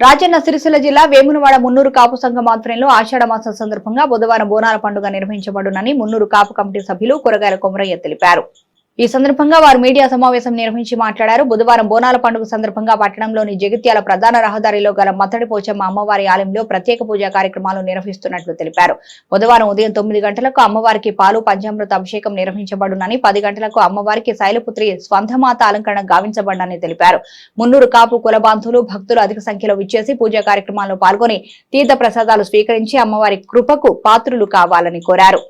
రాజన్న సిరిసిల్ల జిల్లా వేమునవాడ మున్నూరు కాపు సంఘం ఆధ్వర్యంలో ఆషాఢ మాసం సందర్భంగా బుధవారం బోనాల పండుగ నిర్వహించబడునని మున్నూరు కాపు కమిటీ సభ్యులు కూరగాయల కొమరయ్య తెలిపారు. ఈ సందర్భంగా వారు మీడియా సమావేశం నిర్వహించి మాట్లాడారు. బుధవారం బోనాల పండుగ సందర్భంగా పట్టణంలోని జగిత్యాల ప్రధాన రహదారిలో గల మత్తడి పోచమ్మ అమ్మవారి ఆలయంలో ప్రత్యేక పూజా కార్యక్రమాలు నిర్వహిస్తున్నట్లు తెలిపారు. బుధవారం ఉదయం తొమ్మిది గంటలకు అమ్మవారికి పాలు పంచామృత అభిషేకం నిర్వహించబడునని పది గంటలకు అమ్మవారికి శైలపుత్రి స్వంధమాత అలంకరణ గావించబడనని తెలిపారు. మున్నూరు కాపు కులబాంధులు భక్తులు అధిక సంఖ్యలో విచ్చేసి పూజా కార్యక్రమాల్లో పాల్గొని తీర్థ ప్రసాదాలు స్వీకరించి అమ్మవారి కృపకు పాత్రులు కావాలని కోరారు.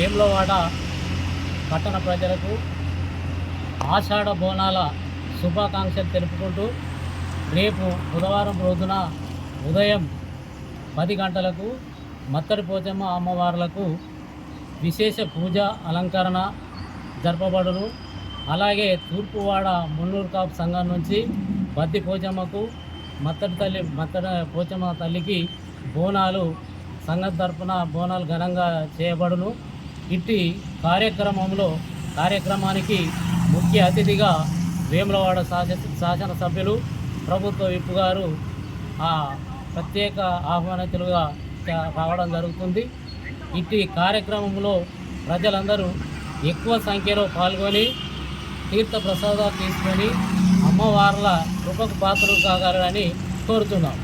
వేములవాడ పట్టణ ప్రజలకు ఆషాఢ బోనాల శుభాకాంక్షలు తెలుపుకుంటూ రేపు బుధవారం రోజున ఉదయం పది గంటలకు మత్తడి పోచమ్మ అమ్మవార్లకు విశేష పూజ అలంకరణ జరపబడును. అలాగే తూర్పువాడ మున్నూరు కాపు సంఘం నుంచి బద్ది పోచమ్మకు మత్తడి తల్లి మత్తడి పోచమ్మ తల్లికి బోనాలు సంఘం తరపున బోనాలు ఘనంగా చేయబడును. ఇట్టి కార్యక్రమంలో కార్యక్రమానికి ముఖ్య అతిథిగా వేములవాడ శాసన శాసనసభ్యులు ప్రభుత్వ విప్పు గారు ఆ ప్రత్యేక ఆహ్వానితులుగా రావడం జరుగుతుంది. ఇట్టి కార్యక్రమంలో ప్రజలందరూ ఎక్కువ సంఖ్యలో పాల్గొని తీర్థ ప్రసాదాలు తీసుకొని అమ్మవార్ల కృపకు పాత్రలు కాగలరని కోరుతున్నాం.